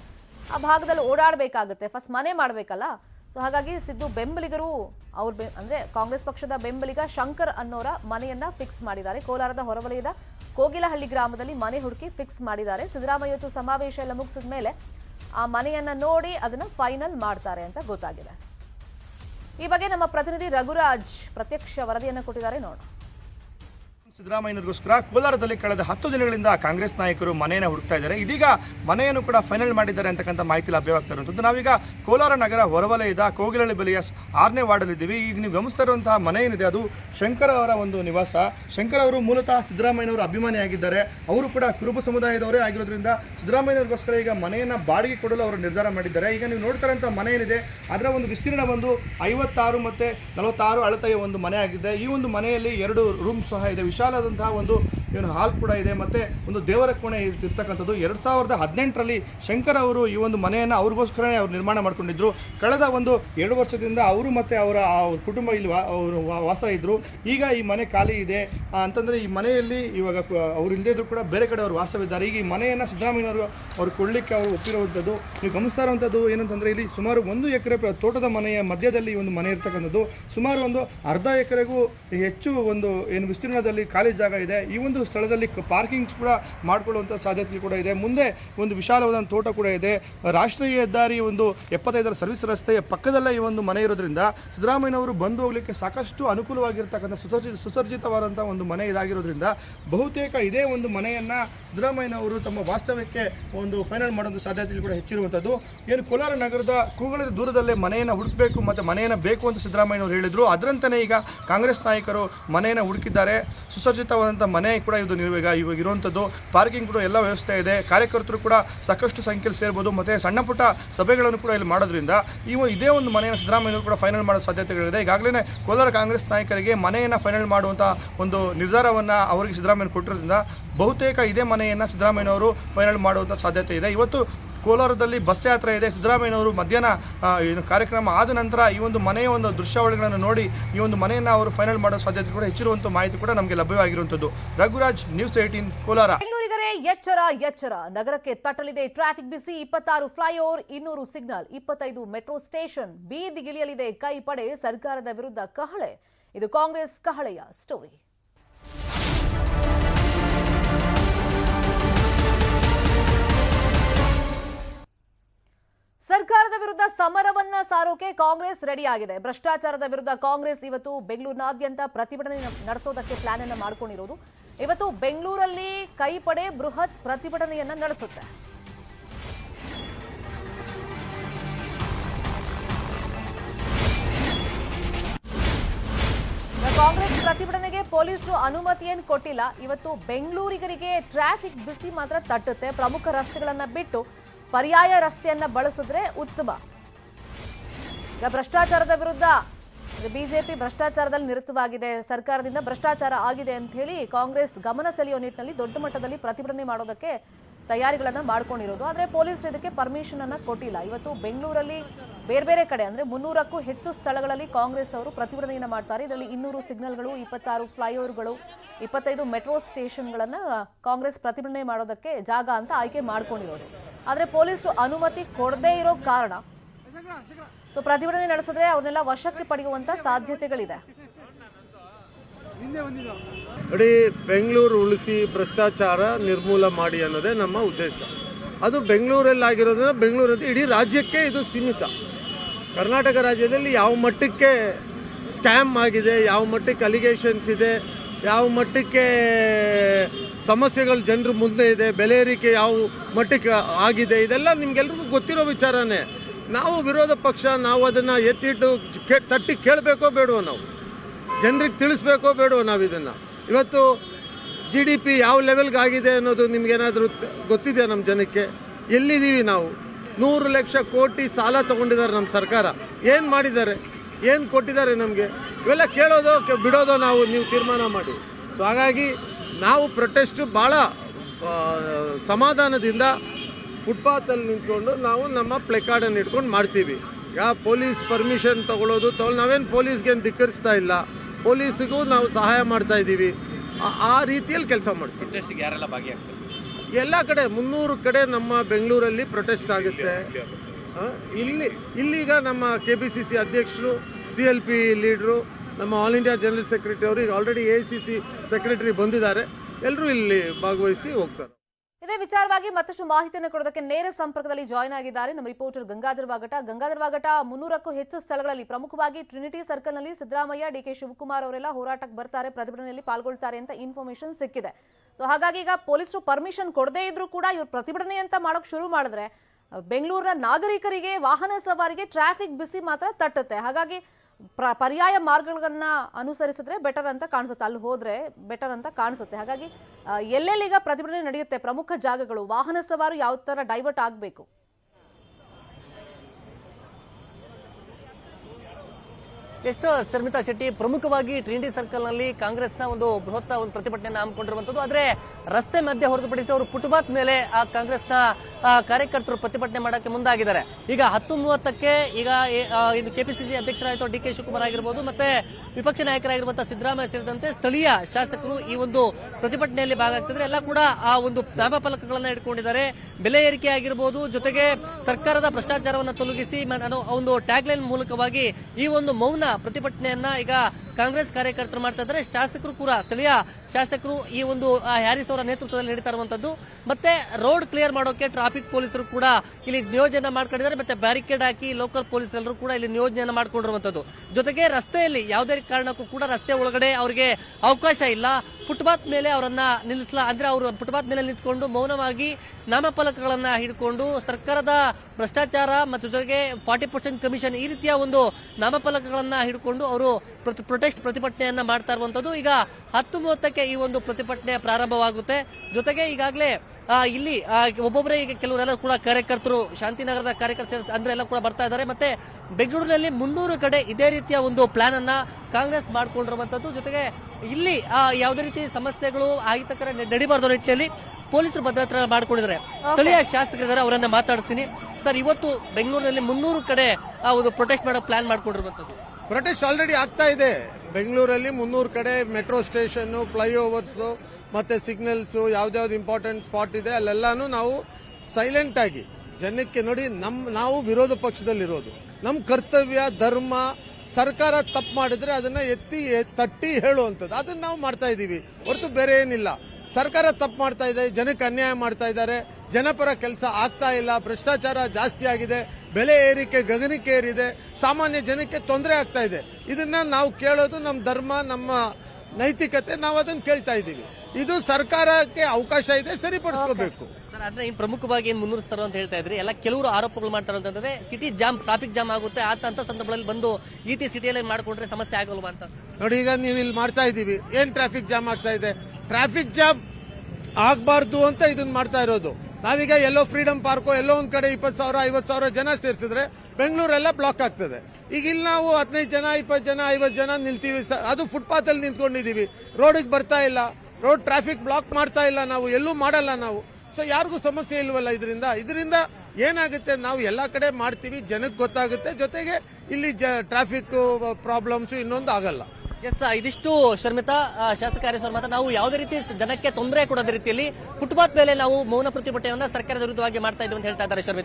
ಆ ಭಾಗದಲ್ಲಿ ಓಡಾಡಬೇಕಾಗುತ್ತೆ. ಫಸ್ಟ್ ಮನೆ ಮಾಡಬೇಕಲ್ಲ. ಸೊ ಹಾಗಾಗಿ ಸಿದ್ದು ಬೆಂಬಲಿಗರು ಅವ್ರ ಬೆ, ಅಂದ್ರೆ ಕಾಂಗ್ರೆಸ್ ಪಕ್ಷದ ಬೆಂಬಲಿಗ ಶಂಕರ್ ಅನ್ನೋರ ಮನೆಯನ್ನ ಫಿಕ್ಸ್ ಮಾಡಿದ್ದಾರೆ. ಕೋಲಾರದ ಹೊರವಲಯದ ಕೋಗಿಲಹಳ್ಳಿ ಗ್ರಾಮದಲ್ಲಿ ಮನೆ ಹುಡುಕಿ ಫಿಕ್ಸ್ ಮಾಡಿದ್ದಾರೆ. ಸಿದ್ದರಾಮಯ್ಯ ಸಮಾವೇಶ ಎಲ್ಲ ಮುಗಿಸಿದ ಮೇಲೆ ಆ ಮನೆಯನ್ನ ನೋಡಿ ಅದನ್ನ ಫೈನಲ್ ಮಾಡ್ತಾರೆ ಅಂತ ಗೊತ್ತಾಗಿದೆ. ಈ ಬಗ್ಗೆ ನಮ್ಮ ಪ್ರತಿನಿಧಿ ರಘುರಾಜ್ ಪ್ರತ್ಯಕ್ಷ ವರದಿಯನ್ನು ಕೊಟ್ಟಿದ್ದಾರೆ, ನೋಡೋಣ. ಸಿದ್ದರಾಮಯ್ಯನಗೋಸ್ಕರ ಕೋಲಾರದಲ್ಲಿ ಕಳೆದ ಹತ್ತು ದಿನಗಳಿಂದ ಕಾಂಗ್ರೆಸ್ ನಾಯಕರು ಮನೆಯನ್ನು ಹುಡುಕ್ತಾ ಇದ್ದಾರೆ. ಇದೀಗ ಮನೆಯನ್ನು ಕೂಡ ಫೈನಲ್ ಮಾಡಿದ್ದಾರೆ ಅಂತಕ್ಕಂಥ ಮಾಹಿತಿ ಲಭ್ಯವಾಗ್ತಾ ಇರುವಂಥದ್ದು. ನಾವೀಗ ಕೋಲಾರ ನಗರ ಹೊರವಲಯದ ಕೋಗಿಲಳ್ಳಿ ಬಳಿಯ ಸ್- ಆರನೇ ವಾರ್ಡಲ್ಲಿದ್ದೀವಿ. ಈಗ ನೀವು ಗಮನಿಸ್ತಾ ಮನೆ ಏನಿದೆ, ಅದು ಶಂಕರ ಅವರ ಒಂದು ನಿವಾಸ. ಶಂಕರ ಅವರು ಮೂಲತಃ ಸಿದ್ದರಾಮಯ್ಯನವರ ಅಭಿಮಾನಿಯಾಗಿದ್ದಾರೆ ಅವರು ಕೂಡ ಕುರುಬ ಸಮುದಾಯದವರೇ ಆಗಿರೋದ್ರಿಂದ ಸಿದ್ದರಾಮಯ್ಯನವರಿಗೋಸ್ಕರ ಈಗ ಮನೆಯನ್ನು ಬಾಡಿಗೆ ಕೊಡಲು ಅವರು ನಿರ್ಧಾರ ಮಾಡಿದ್ದಾರೆ. ಈಗ ನೀವು ನೋಡ್ತಾ ಇರುವಂಥ ಮನೆ ಏನಿದೆ, ಅದರ ಒಂದು ವಿಸ್ತೀರ್ಣ ಬಂದು ಐವತ್ತಾರು ಮತ್ತು ನಲವತ್ತಾರು ಅಳತೆಯ ಒಂದು ಮನೆ ಆಗಿದೆ. ಈ ಒಂದು ಮನೆಯಲ್ಲಿ ಎರಡು ರೂಮ್ ಸಹ ಇದೆ. ವಿಶಾಲವಾದಂತಹ ಒಂದು ಏನು ಹಾಲ್ ಕೂಡ ಇದೆ. ಮತ್ತು ಒಂದು ದೇವರ ಕೋಣೆ ಇರ್- ಇರ್ತಕ್ಕಂಥದ್ದು. ಎರಡು ಸಾವಿರದ ಹದಿನೆಂಟರಲ್ಲಿ ಶಂಕರ್ ಅವರು ಈ ಒಂದು ಮನೆಯನ್ನು ಅವ್ರಿಗೋಸ್ಕರನೇ ಅವ್ರು ನಿರ್ಮಾಣ ಮಾಡ್ಕೊಂಡಿದ್ರು. ಕಳೆದ ಒಂದು ಎರಡು ವರ್ಷದಿಂದ ಅವರು ಮತ್ತು ಅವರ ಅವ್ರ ಕುಟುಂಬ ಇಲ್ಲಿ ಅವರು ವಾಸ ಇದ್ದರು ಈಗ ಈ ಮನೆ ಖಾಲಿ ಇದೆ. ಅಂತಂದರೆ ಈ ಮನೆಯಲ್ಲಿ ಇವಾಗ ಅವರು ಅವ್ರು ಇಲ್ಲದೇ ಇದ್ರು ಕೂಡ ಬೇರೆ ಕಡೆ ಅವರು ವಾಸವಿದ್ದಾರೆ. ಈಗ ಈ ಮನೆಯನ್ನು ಸಿದ್ದರಾಮಯ್ಯನವರು ಅವ್ರು ಕೊಡಲಿಕ್ಕೆ ಅವರು ಒಪ್ಪಿರುವಂಥದ್ದು, ನೀವು ಗಮನಿಸ್ತಾ ಇರುವಂಥದ್ದು ಏನಂತಂದರೆ ಇಲ್ಲಿ ಸುಮಾರು ಒಂದು ಎಕರೆ ತೋಟದ ಮನೆಯ ಮಧ್ಯದಲ್ಲಿ ಈ ಒಂದು ಮನೆ ಇರ್ತಕ್ಕಂಥದ್ದು. ಸುಮಾರು ಒಂದು ಅರ್ಧ ಎಕರೆಗೂ ಹೆಚ್ಚು ಒಂದು ಏನು ವಿಸ್ತೀರ್ಣದಲ್ಲಿ ಖಾಲಿ ಜಾಗ ಇದೆ. ಈ ಒಂದು ಸ್ಥಳದಲ್ಲಿ ಪಾರ್ಕಿಂಗ್ಸ್ ಕೂಡ ಮಾಡಿಕೊಳ್ಳುವಂಥ ಸಾಧ್ಯತೆ ಕೂಡ ಇದೆ. ಮುಂದೆ ಒಂದು ವಿಶಾಲವಾದ ತೋಟ ಕೂಡ ಇದೆ. ರಾಷ್ಟ್ರೀಯ ಹೆದ್ದಾರಿ ಒಂದು ಎಪ್ಪತ್ತೈದರ ಸರ್ವಿಸ್ ರಸ್ತೆಯ ಪಕ್ಕದಲ್ಲೇ ಈ ಒಂದು ಮನೆ ಇರೋದ್ರಿಂದ ಸಿದ್ದರಾಮಯ್ಯನವರು ಬಂದು ಹೋಗಲಿಕ್ಕೆ ಸಾಕಷ್ಟು ಅನುಕೂಲವಾಗಿರ್ತಕ್ಕಂಥ ಸುಸರ್ಜಿ ಸುಸರ್ಜಿತವಾದಂಥ ಒಂದು ಮನೆ ಇದಾಗಿರೋದ್ರಿಂದ ಬಹುತೇಕ ಇದೇ ಒಂದು ಮನೆಯನ್ನು ಸಿದ್ದರಾಮಯ್ಯನವರು ತಮ್ಮ ವಾಸ್ತವ್ಯಕ್ಕೆ ಒಂದು ಫೈನಲ್ ಮಾಡೋದು ಸಾಧ್ಯತೆ ಕೂಡ ಹೆಚ್ಚಿರುವಂಥದ್ದು ಏನು ಕೋಲಾರ ನಗರದ ಕೂಗಳದ ದೂರದಲ್ಲೇ ಮನೆಯನ್ನು ಹುಡುಕಬೇಕು ಮತ್ತು ಮನೆಯನ್ನು ಬೇಕು ಅಂತ ಸಿದ್ದರಾಮಯ್ಯನವರು ಹೇಳಿದರು. ಅದರಂತೆಯೇ ಈಗ ಕಾಂಗ್ರೆಸ್ ನಾಯಕರು ಮನೆಯನ್ನು ಹುಡುಕಿದ್ದಾರೆ. ಸುಸರ್ಜಿತವಾದಂಥ ಮನೆ ಇದು ನಿರ್ವೇಗ ಇವಾಗ ಇರುವಂಥದ್ದು ಪಾರ್ಕಿಂಗ್ ಕೂಡ ಎಲ್ಲ ವ್ಯವಸ್ಥೆ ಇದೆ. ಕಾರ್ಯಕರ್ತರು ಕೂಡ ಸಾಕಷ್ಟು ಸಂಖ್ಯೆಯಲ್ಲಿ ಸೇರ್ಬೋದು. ಮತ್ತು ಸಣ್ಣ ಪುಟ್ಟ ಸಭೆಗಳನ್ನು ಕೂಡ ಇಲ್ಲಿ ಮಾಡೋದ್ರಿಂದ ಇವು ಇದೇ ಒಂದು ಮನೆಯನ್ನು ಸಿದ್ದರಾಮಯ್ಯ ಕೂಡ ಫೈನಲ್ ಮಾಡೋ ಸಾಧ್ಯತೆಗಳಿದೆ. ಈಗಾಗಲೇ ಕೋಲಾರ ಕಾಂಗ್ರೆಸ್ ನಾಯಕರಿಗೆ ಮನೆಯನ್ನು ಫೈನಲ್ ಮಾಡುವಂಥ ಒಂದು ನಿರ್ಧಾರವನ್ನು ಅವರಿಗೆ ಸಿದ್ದರಾಮಯ್ಯ ಕೊಟ್ಟಿರೋದ್ರಿಂದ ಬಹುತೇಕ ಇದೇ ಮನೆಯನ್ನು ಸಿದ್ದರಾಮಯ್ಯನವರು ಫೈನಲ್ ಮಾಡುವಂಥ ಸಾಧ್ಯತೆ ಇದೆ. ಇವತ್ತು ಕೋಲಾರದಲ್ಲಿ ಬಸ್ ಯಾತ್ರೆ ಇದೆ. ಸಿದ್ದರಾಮಯ್ಯನವರು ಮಧ್ಯಾಹ್ನ ಏನು ಕಾರ್ಯಕ್ರಮ ಆದ ನಂತರ ಈ ಒಂದು ಮನೆಯ ಒಂದು ದೃಶ್ಯಾವಳಿಗಳನ್ನು ನೋಡಿ, ಈ ಒಂದು ಮನೆಯನ್ನು ಅವರು ಫೈನಲ್ ಮಾಡೋ ಸಾಧ್ಯತೆ ಕೂಡ ಹೆಚ್ಚಿರುವಂಥ ಮಾಹಿತಿ ಕೂಡ ನಮಗೆ ಲಭ್ಯವಾಗಿರುವಂಥದ್ದು ರಘುರಾಜ್ ನ್ಯೂಸ್ ಏಟೀನ್ ಕೋಲಾರ. ಬೆಂಗಳೂರಿಗರೇ, ಎಚ್ಚರ ಎಚ್ಚರ. ನಗರಕ್ಕೆ ತಟ್ಟಲಿದೆ ಟ್ರಾಫಿಕ್ ಬಿಸಿ, ಇಪ್ಪತ್ತಾರು ಫ್ಲೈಓವರ್ ಇನ್ನೂರು ಸಿಗ್ನಲ್ ಇಪ್ಪತ್ತೈದು ಮೆಟ್ರೋ ಸ್ಟೇಷನ್ ಬೀದಿಗಿಳಿಯಲಿದೆ ಕೈ ಪಡೆ ಸರ್ಕಾರದ ವಿರುದ್ಧ ಕಹಳೆ. ಇದು ಕಾಂಗ್ರೆಸ್ ಕಹಳೆಯ ಸ್ಟೋರಿ ಸಮರವನ್ನ ಸಾರೋಕೆ ಕಾಂಗ್ರೆಸ್ ರೆಡಿ ಆಗಿದೆ ಭ್ರಷ್ಟಾಚಾರದ ವಿರುದ್ಧ ಕಾಂಗ್ರೆಸ್ ಇವತ್ತು ಬೆಂಗಳೂರಿನಾದ್ಯಂತ ಪ್ರತಿಭಟನೆ ನಡೆಸೋದಕ್ಕೆ ಪ್ಲಾನ್ ಅನ್ನ ಮಾಡ್ಕೊಂಡಿರೋದು. ಇವತ್ತು ಬೆಂಗಳೂರಲ್ಲಿ ಕೈಪಡೆ ಬೃಹತ್ ಪ್ರತಿಭಟನೆಯನ್ನ ನಡೆಸುತ್ತೆ. ಕಾಂಗ್ರೆಸ್ ಪ್ರತಿಭಟನೆಗೆ ಪೊಲೀಸರು ಅನುಮತಿಯನ್ನು ಕೊಟ್ಟಿಲ್ಲ. ಇವತ್ತು ಬೆಂಗಳೂರಿಗರಿಗೆ ಟ್ರಾಫಿಕ್ ಬಿಸಿ ಮಾತ್ರ ತಟ್ಟುತ್ತೆ. ಪ್ರಮುಖ ರಸ್ತೆಗಳನ್ನ ಬಿಟ್ಟು ಪರ್ಯಾಯ ರಸ್ತೆಯನ್ನ ಬಳಸಿದ್ರೆ ಉತ್ತಮ. ಈಗ ಭ್ರಷ್ಟಾಚಾರದ ವಿರುದ್ಧ ಬಿಜೆಪಿ ಭ್ರಷ್ಟಾಚಾರದಲ್ಲಿ ನಿರತವಾಗಿದೆ, ಸರ್ಕಾರದಿಂದ ಭ್ರಷ್ಟಾಚಾರ ಆಗಿದೆ ಅಂತ ಹೇಳಿ ಕಾಂಗ್ರೆಸ್ ಗಮನ ಸೆಳೆಯೋ ನಿಟ್ಟಿನಲ್ಲಿ ದೊಡ್ಡ ಮಟ್ಟದಲ್ಲಿ ಪ್ರತಿಭಟನೆ ಮಾಡೋದಕ್ಕೆ ತಯಾರಿಗಳನ್ನ ಮಾಡ್ಕೊಂಡಿರೋದು. ಆದ್ರೆ ಪೊಲೀಸರು ಇದಕ್ಕೆ ಪರ್ಮಿಷನ್ ಅನ್ನ ಕೊಟ್ಟಿಲ್ಲ. ಇವತ್ತು ಬೆಂಗಳೂರಲ್ಲಿ ಬೇರೆ ಬೇರೆ ಕಡೆ ಅಂದ್ರೆ ಮುನ್ನೂರಕ್ಕೂ ಹೆಚ್ಚು ಸ್ಥಳಗಳಲ್ಲಿ ಕಾಂಗ್ರೆಸ್ ಅವರು ಪ್ರತಿಭಟನೆಯನ್ನು ಮಾಡ್ತಾರೆ. ಇದರಲ್ಲಿ ಇನ್ನೂರು ಸಿಗ್ನಲ್ಗಳು, ಇಪ್ಪತ್ತಾರು ಫ್ಲೈಓವರ್ಗಳು, ಇಪ್ಪತ್ತೈದು ಮೆಟ್ರೋ ಸ್ಟೇಷನ್ಗಳನ್ನ ಕಾಂಗ್ರೆಸ್ ಪ್ರತಿಭಟನೆ ಮಾಡೋದಕ್ಕೆ ಜಾಗ ಅಂತ ಆಯ್ಕೆ ಮಾಡ್ಕೊಂಡಿರೋದು. ಆದ್ರೆ ಪೊಲೀಸರು ಅನುಮತಿ ಕೊಡದೇ ಇರೋ ಕಾರಣ ಸೊ ಪ್ರತಿಭಟನೆ ನಡೆಸಿದ್ರೆ ಅವ್ರನ್ನೆಲ್ಲ ವಶಕ್ಕೆ ಪಡೆಯುವಂತ ಸಾಧ್ಯತೆಗಳಿದೆ. ನೋಡಿ ಬೆಂಗಳೂರು ಉಳಿಸಿ ಭ್ರಷ್ಟಾಚಾರ ನಿರ್ಮೂಲ ಮಾಡಿ ಅನ್ನೋದೇ ನಮ್ಮ ಉದ್ದೇಶ. ಅದು ಬೆಂಗಳೂರಲ್ಲಿ ಆಗಿರೋದ್ರಿಂದ ಬೆಂಗಳೂರಲ್ಲಿ ಇಡೀ ರಾಜ್ಯಕ್ಕೆ ಇದು ಸೀಮಿತ. ಕರ್ನಾಟಕ ರಾಜ್ಯದಲ್ಲಿ ಯಾವ ಮಟ್ಟಕ್ಕೆ ಸ್ಕ್ಯಾಮ್ ಆಗಿದೆ, ಯಾವ ಮಟ್ಟಕ್ಕೆ ಅಲಿಗೇಷನ್ಸ್ ಇದೆ, ಯಾವ ಮಟ್ಟಕ್ಕೆ ಸಮಸ್ಯೆಗಳು ಜನರ ಮುಂದೆ ಇದೆ, ಬೆಲೆ ಏರಿಕೆ ಯಾವ ಮಟ್ಟಕ್ಕೆ ಆಗಿದೆ, ಇದೆಲ್ಲ ನಿಮ್ಗೆಲ್ರಿಗೂ ಗೊತ್ತಿರೋ ವಿಚಾರನೇ. ನಾವು ವಿರೋಧ ಪಕ್ಷ, ನಾವು ಅದನ್ನು ಎತ್ತಿಟ್ಟು ಕೇ, ತಟ್ಟಿ ಕೇಳಬೇಕೋ ಬೇಡವೋ ನಾವು? ಜನರಿಗೆ ತಿಳಿಸ್ಬೇಕೋ ಬೇಡವೋ ನಾವು ಇದನ್ನು? ಇವತ್ತು ಜಿ ಡಿ ಪಿ ಯಾವ ಲೆವೆಲ್ಗೆ ಆಗಿದೆ ಅನ್ನೋದು ನಿಮ್ಗೇನಾದರೂ ಗೊತ್ತಿದೆಯಾ ನಮ್ಮ ಜನಕ್ಕೆ? ಎಲ್ಲಿದ್ದೀವಿ ನಾವು? ನೂರು ಲಕ್ಷ ಕೋಟಿ ಸಾಲ ತಗೊಂಡಿದ್ದಾರೆ ನಮ್ಮ ಸರ್ಕಾರ. ಏನು ಮಾಡಿದ್ದಾರೆ? ಏನು ಕೊಟ್ಟಿದ್ದಾರೆ ನಮಗೆ? ಇವೆಲ್ಲ ಕೇಳೋದೋ ಬಿಡೋದೋ ನಾವು, ನೀವು ತೀರ್ಮಾನ ಮಾಡಿ. ಸೊ ಹಾಗಾಗಿ ನಾವು ಪ್ರೊಟೆಸ್ಟು ಭಾಳ ಸಮಾಧಾನದಿಂದ ಫುಟ್ಪಾತಲ್ಲಿ ನಿಂತ್ಕೊಂಡು ನಾವು ನಮ್ಮ ಪ್ಲೆಕಾರ್ಡನ್ನು ಇಟ್ಕೊಂಡು ಮಾಡ್ತೀವಿ. ಯಾ ಪೊಲೀಸ್ ಪರ್ಮಿಷನ್ ತಗೊಳ್ಳೋದು ತಗೊಳ್ಳೋ ನಾವೇನು ಪೊಲೀಸ್ಗೇನು ಧಿಕ್ಕರಿಸ್ತಾ ಇಲ್ಲ. ಪೊಲೀಸಿಗೂ ನಾವು ಸಹಾಯ ಮಾಡ್ತಾ ಇದ್ದೀವಿ. ಆ- ಆ ರೀತಿಯಲ್ಲಿ ಕೆಲಸ ಮಾಡ್ತೀವಿ. ಪ್ರೊಟೆಸ್ಟ್ಗೆ ಯಾರೆಲ್ಲ ಭಾಗಿಯಾಗ್ತಾರೆ? ಎಲ್ಲ ಕಡೆ ಮುನ್ನೂರು ಕಡೆ ನಮ್ಮ ಬೆಂಗಳೂರಲ್ಲಿ ಪ್ರೊಟೆಸ್ಟ್ ಆಗುತ್ತೆ. ಇಲ್ಲಿ ಇಲ್ಲಿಗ ನಮ್ಮ ಕೆ ಪಿ ಸಿ ಸಿ ಅಧ್ಯಕ್ಷರು ಸಿ ಎಲ್ ಪಿ ಲೀಡ್ರು ನಮ್ಮ ಆಲ್ ಇಂಡಿಯಾ ಜನರಲ್ ಸೆಕ್ರೆಟರಿ ಅವರು ಈಗ already A C C secretary ಬಂದಿದ್ದಾರೆ. ಎಲ್ಲರೂ ಇಲ್ಲಿ ಭಾಗವಹಿಸಿ ಹೋಗ್ತಾರೆ. ಇದೇ ವಿಚಾರವಾಗಿ ಮತ್ತಷ್ಟು ಮಾಹಿತಿಯನ್ನು ಕೊಡೋದಕ್ಕೆ ನೇರ ಸಂಪರ್ಕದಲ್ಲಿ ಜಾಯ್ನ್ ಆಗಿದ್ದಾರೆ ನಮ್ಮ ರಿಪೋರ್ಟರ್ ಗಂಗಾಧರ್ ವಾಗಟ. ಗಂಗಾಧರ್ ವಾಗಟ ಮುನ್ನೂರಕ್ಕೂ ಹೆಚ್ಚು ಸ್ಥಳಗಳಲ್ಲಿ ಪ್ರಮುಖವಾಗಿ ಟ್ರಿನಿಟಿ ಸರ್ಕಲ್ನಲ್ಲಿ ಸಿದ್ದರಾಮಯ್ಯ, ಡಿ ಕೆ ಶಿವಕುಮಾರ್ ಅವರೆಲ್ಲ ಹೋರಾಟಕ್ಕೆ ಬರ್ತಾರೆ, ಪ್ರತಿಭಟನೆಯಲ್ಲಿ ಪಾಲ್ಗೊಳ್ತಾರೆ ಅಂತ ಇನ್ಫಾರ್ಮೇಶನ್ ಸಿಕ್ಕಿದೆ. ಸೊ ಹಾಗಾಗಿ ಈಗ ಪೊಲೀಸರು ಪರ್ಮಿಷನ್ ಕೊಡದೇ ಇದ್ರೂ ಕೂಡ ಇವರು ಪ್ರತಿಭಟನೆ ಅಂತ ಮಾಡೋಕೆ ಶುರು ಮಾಡಿದ್ರೆ, ಬೆಂಗಳೂರಿನ ನಾಗರಿಕರಿಗೆ ವಾಹನ ಸವಾರಿಗೆ ಟ್ರಾಫಿಕ್ ಬಿಸಿ ಮಾತ್ರ ತಟ್ಟುತ್ತೆ. ಹಾಗಾಗಿ ಪ್ರ- ಪರ್ಯಾಯ ಮಾರ್ಗಗಳನ್ನ ಅನುಸರಿಸಿದ್ರೆ ಬೆಟರ್ ಅಂತ ಕಾಣಿಸುತ್ತೆ. ಅಲ್ಲಿ ಹೋದರೆ ಬೆಟರ್ ಅಂತ ಕಾಣಿಸುತ್ತೆ. ಹಾಗಾಗಿ ಎಲ್ಲೆಲ್ಲಿಗ ಪ್ರತಿಭಟನೆ ನಡೆಯುತ್ತೆ ಪ್ರಮುಖ ಜಾಗಗಳು, ವಾಹನ ಸವಾರು ಯಾವ ಥರ ಡೈವರ್ಟ್ ಆಗಬೇಕು? ಎಸ್ ಶರ್ಮಿತಾ ಶೆಟ್ಟಿ, ಪ್ರಮುಖವಾಗಿ ಟ್ರಿನಿಟಿ ಸರ್ಕಲ್ನಲ್ಲಿ ಕಾಂಗ್ರೆಸ್ನ ಒಂದು ಬೃಹತ್ ಒಂದು ಪ್ರತಿಭಟನೆಯನ್ನು ಹಮ್ಮಿಕೊಂಡಿರುವಂತದ್ದು ಆದ್ರೆ ರಸ್ತೆ ಮಧ್ಯೆ ಹೊರತುಪಡಿಸಿ ಅವರು ಪುಟ್ಬಾತ್ ಮೇಲೆ ಆ ಕಾಂಗ್ರೆಸ್ನ ಕಾರ್ಯಕರ್ತರು ಪ್ರತಿಭಟನೆ ಮಾಡಕ್ಕೆ ಮುಂದಾಗಿದ್ದಾರೆ. ಈಗ ಹತ್ತು ಮೂವತ್ತಕ್ಕೆ ಈಗ ಇದು ಕೆಪಿಸಿಸಿ ಅಧ್ಯಕ್ಷರಾಯಿತು ಡಿ ಕೆ ಶಿವಕುಮಾರ್ ಆಗಿರ್ಬೋದು, ಮತ್ತೆ ವಿಪಕ್ಷ ನಾಯಕರಾಗಿರುವಂತಹ ಸಿದ್ದರಾಮಯ್ಯ ಸೇರಿದಂತೆ ಸ್ಥಳೀಯ ಶಾಸಕರು ಈ ಒಂದು ಪ್ರತಿಭಟನೆಯಲ್ಲಿ ಭಾಗವಹಿಸಿದ್ರೆ ಎಲ್ಲ ಕೂಡ ಆ ಒಂದು ನಾಮಫಲಕಗಳನ್ನ ಇಟ್ಕೊಂಡಿದ್ದಾರೆ. ಬೆಲೆ ಏರಿಕೆ ಆಗಿರ್ಬೋದು, ಜೊತೆಗೆ ಸರ್ಕಾರದ ಭ್ರಷ್ಟಾಚಾರವನ್ನು ತೊಲಗಿಸಿ ಒಂದು ಟ್ಯಾಗ್ಲೈನ್ ಮೂಲಕವಾಗಿ ಈ ಒಂದು ಮೌನ ಪ್ರತಿಭಟನೆಯನ್ನ ಈಗ ಕಾಂಗ್ರೆಸ್ ಕಾರ್ಯಕರ್ತರು ಮಾಡ್ತಾ ಇದ್ದಾರೆ. ಶಾಸಕರು ಕೂಡ, ಸ್ಥಳೀಯ ಶಾಸಕರು ಈ ಒಂದು ಹ್ಯಾರಿಸ್ ಅವರ ನೇತೃತ್ವದಲ್ಲಿ ನಡೀತಾ ಇರುವಂತದ್ದು. ಮತ್ತೆ ರೋಡ್ ಕ್ಲಿಯರ್ ಮಾಡೋಕೆ ಟ್ರಾಫಿಕ್ ಪೊಲೀಸರು ಕೂಡ ಇಲ್ಲಿ ನಿಯೋಜನೆ ಮಾಡ್ಕೊಂಡಿದ್ದಾರೆ. ಮತ್ತೆ ಬ್ಯಾರಿಕೇಡ್ ಹಾಕಿ ಲೋಕಲ್ ಪೊಲೀಸರೆಲ್ಲರೂ ಕೂಡ ಇಲ್ಲಿ ನಿಯೋಜನೆ ಮಾಡ್ಕೊಂಡಿರುವಂತದ್ದು. ಜೊತೆಗೆ ರಸ್ತೆಯಲ್ಲಿ ಯಾವುದೇ ಕಾರಣಕ್ಕೂ ಕೂಡ ರಸ್ತೆ ಒಳಗಡೆ ಅವರಿಗೆ ಅವಕಾಶ ಇಲ್ಲ. ಫುಟ್ಪಾತ್ ಮೇಲೆ ಅವರನ್ನ ನಿಲ್ಲಿಸಲ ಅಂದ್ರೆ ಅವರು ಫುಟ್ಪಾತ್ ಮೇಲೆ ನಿಂತ್ಕೊಂಡು ಮೌನವಾಗಿ ನಾಮಫಲಕಗಳನ್ನ ಹಿಡ್ಕೊಂಡು ಸರ್ಕಾರದ ಭ್ರಷ್ಟಾಚಾರ ಮತ್ತು ಜೊತೆಗೆ ಫಾರ್ಟಿ ಪರ್ಸೆಂಟ್ ಕಮಿಷನ್ ಈ ರೀತಿಯ ಒಂದು ನಾಮಫಲಕಗಳನ್ನು ಹಿಡ್ಕೊಂಡು ಅವರು ಪ್ರೊಟೆಸ್ಟ್ ಪ್ರತಿಭಟನೆಯನ್ನು ಮಾಡ್ತಾ ಇರುವಂಥದ್ದು ಈಗ ಹತ್ತು ಮೂವತ್ತಕ್ಕೆ ಈ ಒಂದು ಪ್ರತಿಭಟನೆ ಪ್ರಾರಂಭವಾಗುತ್ತೆ. ಜೊತೆಗೆ ಈಗಾಗಲೇ ಇಲ್ಲಿ ಒಬ್ಬೊಬ್ಬರೇ ಈಗ ಕೆಲವರೆಲ್ಲ ಕೂಡ ಕಾರ್ಯಕರ್ತರು, ಶಾಂತಿನಗರದ ಕಾರ್ಯಕರ್ತರು ಅಂದ್ರೆ ಎಲ್ಲ ಕೂಡ ಬರ್ತಾ ಇದ್ದಾರೆ. ಮತ್ತೆ ಬೆಂಗಳೂರಿನಲ್ಲಿ ಮುನ್ನೂರು ಕಡೆ ಇದೇ ರೀತಿಯ ಒಂದು ಪ್ಲಾನ್ ಅನ್ನ ಕಾಂಗ್ರೆಸ್ ಮಾಡ್ಕೊಂಡಿರುವಂತದ್ದು. ಜೊತೆಗೆ ಇಲ್ಲಿ ಯಾವುದೇ ರೀತಿ ಸಮಸ್ಯೆಗಳು ಆಗಿತಕ್ಕರ ನಡಿಬಾರ್ದು ನಿಟ್ಟಿನಲ್ಲಿ ಪೊಲೀಸರು ಭದ್ರತೆ ಮಾಡ್ಕೊಂಡಿದ್ದಾರೆ. ಸ್ಥಳೀಯ ಶಾಸಕರಿದ್ದಾರೆ ಅವರನ್ನ ಮಾತಾಡ್ತೀನಿ ಸರ್ ಇವತ್ತು ಬೆಂಗಳೂರಿನಲ್ಲಿ ಮುನ್ನೂರು ಕಡೆ ಆ ಒಂದು ಪ್ರೊಟೆಸ್ಟ್ ಮಾಡೋ ಪ್ಲಾನ್ ಮಾಡ್ಕೊಂಡಿರುವಂತದ್ದು ಪ್ರೊಟೆಸ್ಟ್ ಆಲ್ರೆಡಿ ಆಗ್ತಾ ಇದೆ. ಬೆಂಗಳೂರಲ್ಲಿ ಮುನ್ನೂರು ಕಡೆ ಮೆಟ್ರೋ ಸ್ಟೇಷನ್ನು ಫ್ಲೈಓವರ್ಸು ಮತ್ತು ಸಿಗ್ನಲ್ಸು ಯಾವ್ದ್ಯಾವ್ದು ಇಂಪಾರ್ಟೆಂಟ್ ಸ್ಪಾಟ್ ಇದೆ ಅಲ್ಲೆಲ್ಲಾನು ನಾವು ಸೈಲೆಂಟ್ ಆಗಿ ಜನಕ್ಕೆ ನೋಡಿ ನಮ್ಮ ನಾವು ವಿರೋಧ ಪಕ್ಷದಲ್ಲಿರೋದು. ನಮ್ಮ ಕರ್ತವ್ಯ ಧರ್ಮ ಸರ್ಕಾರ ತಪ್ಪು ಮಾಡಿದ್ರೆ ಅದನ್ನ ಎತ್ತಿ ತಟ್ಟಿ ಹೇಳುವಂಥದ್ದು. ಅದನ್ನ ನಾವು ಮಾಡ್ತಾ ಇದ್ದೀವಿ ಹೊರತು ಬೇರೆ ಏನಿಲ್ಲ. ಸರ್ಕಾರ ತಪ್ಪು ಮಾಡ್ತಾ ಇದೆ ಜನಕ್ಕೆ ಅನ್ಯಾಯ ಮಾಡ್ತಾ ಇದ್ದಾರೆ ಜನಪರ ಕೆಲಸ ಆಗ್ತಾ ಇಲ್ಲ ಭ್ರಷ್ಟಾಚಾರ ಜಾಸ್ತಿ ಆಗಿದೆ ಬೆಲೆ ಏರಿಕೆ ಗಗನಕ್ಕೆ ಏರಿದೆ ಸಾಮಾನ್ಯ ಜನಕ್ಕೆ ತೊಂದರೆ ಆಗ್ತಾ ಇದೆ. ಇದನ್ನ ನಾವು ಕೇಳೋದು ನಮ್ಮ ಧರ್ಮ ನಮ್ಮ ನೈತಿಕತೆ ನಾವು ಅದನ್ನ ಕೇಳ್ತಾ ಇದ್ದೀವಿ. ಇದು ಸರ್ಕಾರಕ್ಕೆ ಅವಕಾಶ ಇದೆ ಸರಿಪಡಿಸ್ಕೋಬೇಕು. ಸರ್ ಅಂದ್ರೆ ಈ ಪ್ರಮುಖವಾಗಿ ಏನ್ ಮುನ್ನೂರು ಸ್ಥಳ ಅಂತ ಹೇಳ್ತಾ ಇದ್ರಿ ಎಲ್ಲ ಕೆಲವರು ಆರೋಪಗಳು ಮಾಡ್ತಾರೆ ಅಂತಂದ್ರೆ ಸಿಟಿ ಜಾಮ್ ಟ್ರಾಫಿಕ್ ಜಾಮ್ ಆಗುತ್ತೆ ಆತ ಅಂತ ಸಂದರ್ಭದಲ್ಲಿ ಬಂದು ಈ ರೀತಿ ಸಿಟಿಯಲ್ಲಿ ಮಾಡ್ಕೊಂಡ್ರೆ ಸಮಸ್ಯೆ ಆಗಲ್ವಾ ಅಂತ? ನೋಡಿ ಈಗ ನೀವು ಇಲ್ಲಿ ಮಾಡ್ತಾ ಇದ್ದೀವಿ ಏನ್ ಟ್ರಾಫಿಕ್ ಜಾಮ್ ಆಗ್ತಾ ಇದೆ? ಟ್ರಾಫಿಕ್ ಜಾಮ್ ಆಗಬಾರ್ದು ಅಂತ ಇದನ್ನ ಮಾಡ್ತಾ ಇರೋದು. ನಾವೀಗ ಎಲ್ಲೋ ಫ್ರೀಡಮ್ ಪಾರ್ಕು ಎಲ್ಲೋ ಒಂದ್ ಕಡೆ ಇಪ್ಪತ್ತು ಸಾವಿರ, ಐವತ್ತು ಸಾವಿರ ಜನ ಸೇರಿಸಿದ್ರೆ ಬೆಂಗಳೂರೆಲ್ಲ ಬ್ಲಾಕ್ ಆಗ್ತದೆ. ಈಗ ಇಲ್ಲಿ ನಾವು ಹದಿನೈದು ಜನ, ಇಪ್ಪತ್ತು ಜನ, ಐವತ್ತು ಜನ ನಿಲ್ತೀವಿ ಅದು ಫುಟ್ಪಾತ್ ಅಲ್ಲಿ ನಿಂತ್ಕೊಂಡಿದೀವಿ. ರೋಡಿಗೆ ಬರ್ತಾ ಇಲ್ಲ. ರೋಡ್ ಟ್ರಾಫಿಕ್ ಬ್ಲಾಕ್ ಮಾಡ್ತಾ ಇಲ್ಲ ನಾವು, ಎಲ್ಲೂ ಮಾಡಲ್ಲ ನಾವು. ಸೊ ಯಾರಿಗೂ ಸಮಸ್ಯೆ ಇಲ್ವಲ್ಲ ಇದರಿಂದ? ಇದರಿಂದ ಏನಾಗುತ್ತೆ? ನಾವು ಎಲ್ಲ ಕಡೆ ಮಾಡ್ತೀವಿ ಜನಕ್ಕೆ ಗೊತ್ತಾಗುತ್ತೆ. ಜೊತೆಗೆ ಇಲ್ಲಿ ಜ ಟ್ರಾಫಿಕ್ ಪ್ರಾಬ್ಲಮ್ಸು ಇನ್ನೊಂದು ಆಗಲ್ಲ. ಎಸ್ ಇದಿಷ್ಟು ಶರ್ಮಿತಾ ಶಾಸಕ ಅವ್ರ ನಾವು ಯಾವುದೇ ರೀತಿ ಜನಕ್ಕೆ ತೊಂದರೆ ಕೊಡೋದ ರೀತಿಯಲ್ಲಿ ಫುಟ್ಪಾತ್ ಮೇಲೆ ನಾವು ಮೌನ ಪ್ರತಿಭಟನೆಯನ್ನ ಸರ್ಕಾರದ ವಿರುದ್ಧವಾಗಿ ಮಾಡ್ತಾ ಇದ್ದೀವಿ ಅಂತ ಹೇಳ್ತಾ ಇದ್ದಾರೆ ಶರ್ಮಿತಾ.